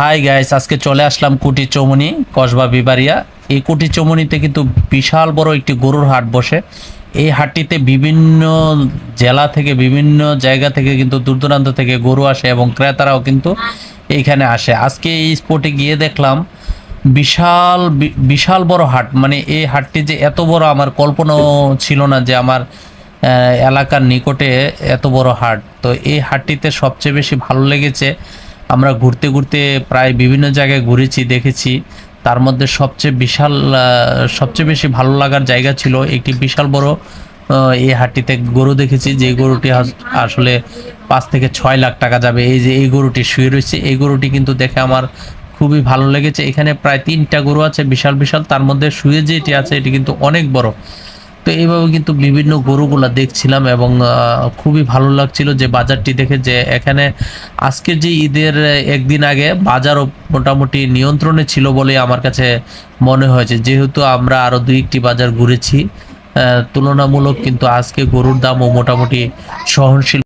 Hi guys আজকে চলে আসলাম কুটি চৌমনি, কসবা বিবারিয়া। এই কুটি চৌমনিতে কিন্তু বিশাল বড় একটি গরুর হাট বসে। এই হাটটিতে বিভিন্ন জেলা থেকে, বিভিন্ন জায়গা থেকে কিন্তু দূর দূরান্ত থেকে গরু আসে এবং ক্রেতারাও কিন্তু এইখানে আসে। আজকে এই স্পটে গিয়ে দেখলাম বিশাল বিশাল বড় হাট। মানে এই হাটটি যে এত বড় আমার কল্পনাও ছিল না যে আমার এলাকার নিকটে এত বড় হাট। তো এই হাটটিতে সবচেয়ে বেশি ভালো লেগেছে আমরা ঘুরতে ঘুরতে প্রায় বিভিন্ন জায়গায় ঘুরেছি, দেখেছি। তার মধ্যে সবচেয়ে বিশাল সবচেয়ে বেশি ভালো লাগার জায়গা ছিল একটি বিশাল বড় এই হাটটিতে গরু দেখেছি। যে গরুটি আসলে পাঁচ থেকে ছয় লাখ টাকা যাবে। এই যে এই গরুটি শুয়ে রয়েছে, এই গরুটি কিন্তু দেখে আমার খুবই ভালো লেগেছে। এখানে প্রায় তিনটা গরু আছে, বিশাল বিশাল। তার মধ্যে শুয়ে যেটি আছে, এটি কিন্তু অনেক বড়। তো এইভাবে কিন্তু বিভিন্ন গরুগুলা দেখছিলাম এবং খুবই ভালো লাগছিল যে বাজারটি দেখে যে এখানে আজকে যে ঈদের একদিন আগে বাজারও মোটামুটি নিয়ন্ত্রণে ছিল বলে আমার কাছে মনে হয়েছে। যেহেতু আমরা আরও দুই একটি বাজার ঘুরেছি তুলনামূলক কিন্তু আজকে গরুর দামও মোটামুটি সহনশীল